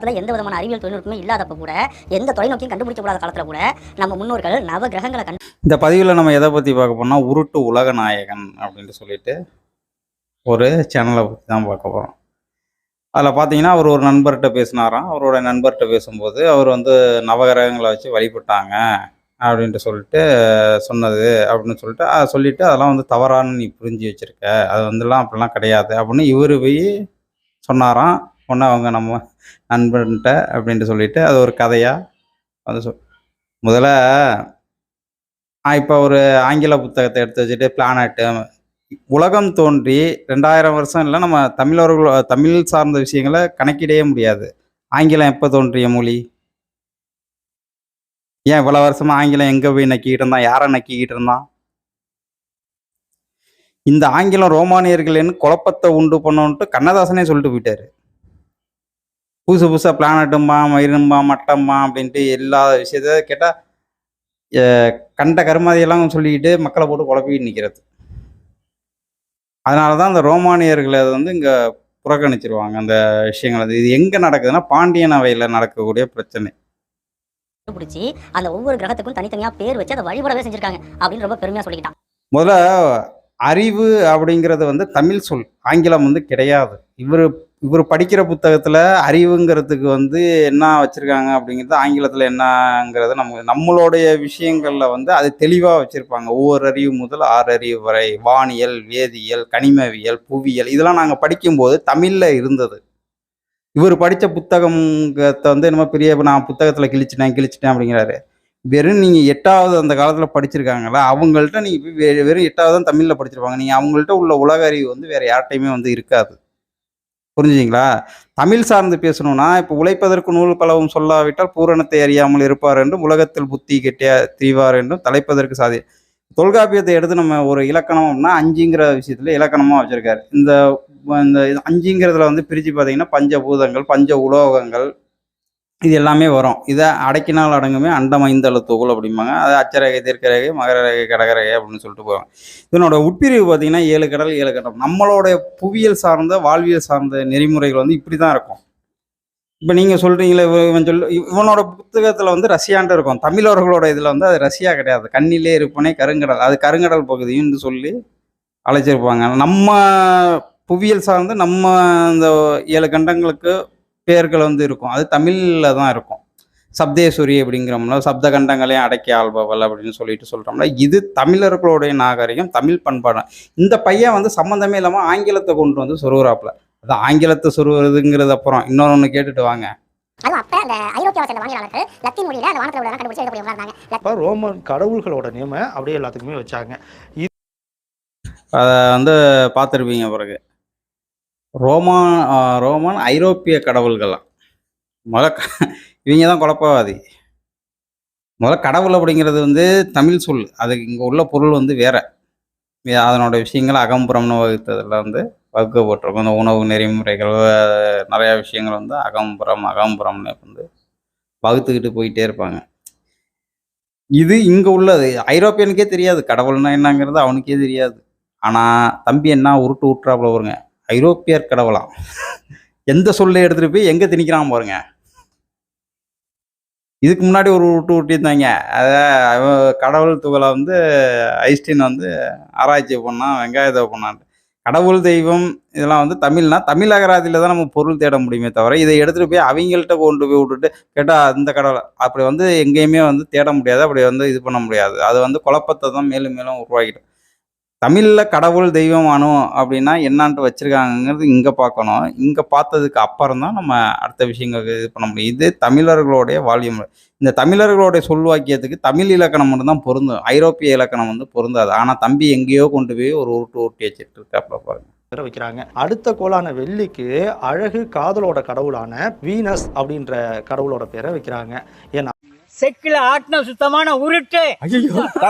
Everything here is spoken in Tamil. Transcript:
காலத்தில் எந்த விதமான அறிவியல் தொழில்நுட்பமே இல்லாதப்ப கூட எந்த தொலைநோக்கியும் கண்டுபிடிக்க கூடாத கூட நம்ம முன்னோர்கள் நவ கிரகங்களை கண்டு இந்த பதிவில் நம்ம எதை பற்றி பார்க்க போனால் உருட்டு உலக நாயகன் அப்படின்ட்டு சொல்லிட்டு ஒரு சேனலை பற்றி தான் பார்க்க போகிறோம் அதில் பார்த்தீங்கன்னா அவர் ஒரு நண்பர்கிட்ட பேசினாராம். அவரோட நண்பர்கிட்ட பேசும்போது அவர் வந்து நவகிரகங்களை வச்சு வழிபட்டாங்க அப்படின்ட்டு சொல்லிட்டு சொன்னது அப்படின்னு சொல்லிட்டு அதை சொல்லிவிட்டு அதெல்லாம் வந்து தவறான நீ புரிஞ்சு வச்சுருக்க. அது வந்துலாம் அப்படிலாம் கிடையாது அப்படின்னு இவர் போய் சொன்னாராம். ஒன்றா அவங்க நம்ம நண்பன்ட்ட அப்படின்ட்டு சொல்லிட்டு அது ஒரு கதையாக வந்து சொல் முதல்ல இப்போ ஒரு ஆங்கில புத்தகத்தை எடுத்து வச்சுட்டு பிளானட்டு உலகம் தோன்றி ரெண்டாயிரம் வருஷம் இல்லை நம்ம தமிழர்கள் தமிழ் சார்ந்த விஷயங்களை கணக்கிடவே முடியாது. ஆங்கிலம் எப்போ தோன்றிய மொழி? ஏன் இவ்வளோ வருஷமாக ஆங்கிலம் எங்கே போய் நக்கிக்கிட்டு இருந்தான்? யாரை நக்கிக்கிட்டு இருந்தான்? இந்த ஆங்கிலம் ரோமானியர்கள்னு குழப்பத்தை உண்டு பண்ணோன்ட்டு கண்ணதாசனே சொல்லிட்டு போயிட்டாரு. புதுசு புதுசாக பிளானட்டும்பா மயிரும்பா மட்டம்பா அப்படின்ட்டு எல்லா விஷயத்த கேட்டால் கண்ட கருமாதியெல்லாம் சொல்லிக்கிட்டு மக்களை போட்டு குழப்பிட்டு நிற்கிறது அதனால தான் அந்த ரோமானியர்களை வந்து இங்கே புறக்கணிச்சிருவாங்க அந்த விஷயங்கள். இது எங்கே நடக்குதுன்னா பாண்டியன் அவையில் நடக்கக்கூடிய பிரச்சனை. கண்டுபிடிச்சி அந்த ஒவ்வொரு கிரகத்துக்கும் தனித்தனியா பேர் வச்சு அதை வழிபடவே செஞ்சிருக்காங்க அப்படின்னு ரொம்ப பெருமையா சொல்லிக்கிட்டான். முதல்ல அறிவு அப்படிங்கிறது வந்து தமிழ் சொல் ஆங்கிலம் வந்து கிடையாது. இவர் இவர் படிக்கிற புத்தகத்தில் அறிவுங்கிறதுக்கு வந்து என்ன வச்சுருக்காங்க அப்படிங்கிறது ஆங்கிலத்தில் என்னங்கிறது நம்ம நம்மளுடைய விஷயங்களில் வந்து அது தெளிவாக வச்சுருப்பாங்க. ஒவ்வொரு அறிவு முதல் ஆறு அறிவு வரை வானியல் வேதியியல் கனிமவியல் புவியியல் இதெல்லாம் நாங்கள் படிக்கும்போது தமிழில் இருந்தது. இவர் படித்த புத்தகத்தை வந்து என்னமோ பெரிய நான் புத்தகத்தில் கிழிச்சிட்டேன் கிழிச்சிட்டேன் அப்படிங்கிறாரு. வெறும் நீங்கள் எட்டாவது அந்த காலத்தில் படிச்சிருக்காங்களா அவங்கள்ட்ட நீங்கள் வெறும் எட்டாவது தான் தமிழில் படிச்சிருப்பாங்க. நீங்கள் அவங்கள்ட்ட உள்ள உலக அறிவு வந்து வேறு யார்கிட்டையுமே வந்து இருக்காது. புரிஞ்சுங்களா தமிழ் சார்ந்து பேசணும்னா இப்போ உழைப்பதற்கு நூல் பலவும் சொல்லாவிட்டால் பூரணத்தை அறியாமல் இருப்பார் என்றும் உலகத்தில் புத்தி கெட்டியா திரிவார் என்றும் தலைப்பதற்கு சாதி. தொல்காப்பியத்தை எடுத்து நம்ம ஒரு இலக்கணம்னா அஞ்சுங்கிற விஷயத்துல இலக்கணமாக வச்சிருக்காரு. இந்த இந்த அஞ்சுங்கிறதுல வந்து பிரித்து பார்த்தீங்கன்னா பஞ்சபூதங்கள் பஞ்ச உலோகங்கள் இது எல்லாமே வரும். இதை அடக்கினால் அடங்குமே அண்டமைந்தள தொகுல் அப்படிம்பாங்க. அது அச்சரகை தீர்க்கரகை மகரரகை கடகரகை அப்படின்னு சொல்லிட்டு போவாங்க. இதனோட உட்பிரிவு பார்த்தீங்கன்னா ஏழு கடல் ஏழு கட்டம் நம்மளோட புவியியல் சார்ந்த வாழ்வியல் சார்ந்த நெறிமுறைகள் வந்து இப்படி தான் இருக்கும். இப்போ நீங்கள் சொல்கிறீங்களே இவன் சொல் இவனோட புத்தகத்தில் வந்து ரஷ்யான்ட்டு இருக்கும். தமிழர்களோட இதில் வந்து அது ரஷ்யா கிடையாது. கண்ணிலே இருப்பனே கருங்கடல். அது கருங்கடல் பகுதின்னு சொல்லி அழைச்சிருப்பாங்க. நம்ம புவியியல் சார்ந்து நம்ம இந்த ஏழு கண்டங்களுக்கு பேர்கள் வந்து இருக்கும். அது தமிழில் தான் இருக்கும். சப்தேஸ்வரி அப்படிங்கிறோம்ல சப்த கண்டங்களையும் அடக்கி ஆள்பவள் அப்படின்னு சொல்லிட்டு சொல்கிறோம்ல இது தமிழர்களுடைய நாகரிகம் தமிழ் பண்பாடு. இந்த பையன் வந்து சம்மந்தமே இல்லாமல் ஆங்கிலத்தை கொண்டு வந்து சொருகுறாப்புல. அது ஆங்கிலத்தை சொருகுறதுங்கிறது அப்புறம் இன்னொன்று கேட்டுட்டு வாங்க. ரோமன் கடவுள்களோட நேம அப்படியே எல்லாத்துக்குமே வச்சாங்க. அதை வந்து பார்த்துருப்பீங்க பிறகு. ரோமான் ரோமான் ஐரோப்பிய கடவுள்கள்லாம். முதல்ல க- இவங்க தான் குழப்பவாதி முதல்ல கடவுள் அப்படிங்கிறது வந்து தமிழ் சொல். அதுக்கு இங்கே உள்ள பொருள் வந்து வேற. அதனோட விஷயங்கள் அகம்புறம்னு வகுத்ததில் வந்து வகுக்கப்பட்டிருக்கும் இந்த உணவு நெறிமுறைகள் நிறையா விஷயங்கள் வந்து அகம்புறம் அகம்புறம்னு வந்து வகுத்துக்கிட்டு போயிட்டே இருப்பாங்க. இது இங்கே உள்ளது. ஐரோப்பியனுக்கே தெரியாது. கடவுள்னா என்னங்கிறது அவனுக்கே தெரியாது. ஆனால் தம்பி என்ன உருட்டு உருட்டுறாப்புல வருங்க ஐரோப்பியர் கடவுளாம். எந்த சொல்லை எடுத்துகிட்டு போய் எங்கே திணிக்கிறான் பாருங்க. இதுக்கு முன்னாடி ஒரு விட்டு உருட்டியிருந்தாங்க அதை கடவுள் துகளை வந்து ஐஸ்டின் வந்து ஆராய்ச்சி பண்ணான் வெங்காயத்தை பண்ணான் கடவுள் தெய்வம் இதெல்லாம் வந்து தமிழ்னா தமிழ் அகராதியில் தான் நம்ம பொருள் தேட முடியுமே தவிர இதை எடுத்துகிட்டு போய் அவங்கள்ட்ட கொண்டு போய் விட்டுட்டு கேட்டால் அந்த கடவுள் அப்படி வந்து எங்கேயுமே வந்து தேட முடியாது அப்படி வந்து இது பண்ண முடியாது. அது வந்து குழப்பத்தை தான் மேலும் மேலும் உருவாக்கிடும் தமிழில் கடவுள் தெய்வம் அணு அப்படின்னா என்னான்ட்டு வச்சிருக்காங்கங்கிறது இங்கே பார்க்கணும். இங்கே பார்த்ததுக்கு அப்புறம் தான் நம்ம அடுத்த விஷயங்களுக்கு இது பண்ண முடியும். இது தமிழர்களுடைய வாழ்விய முறை இந்த தமிழர்களுடைய சொல்வாக்கியத்துக்கு தமிழ் இலக்கணம் மட்டும்தான் பொருந்தும். ஐரோப்பிய இலக்கணம் வந்து பொருந்தாது. ஆனால் தம்பி எங்கேயோ கொண்டு போய் ஒரு உருட்டு உருட்டி வச்சுட்டு இருக்காப்புல பாருங்க. பேரை வைக்கிறாங்க. அடுத்த கோளான வெள்ளிக்கு அழகு காதலோட கடவுளான வீனஸ் அப்படின்ற கடவுளோட பேரை வைக்கிறாங்க. ஏன்னா செக்கில ஆட்டின சுத்தமான உருட்டு.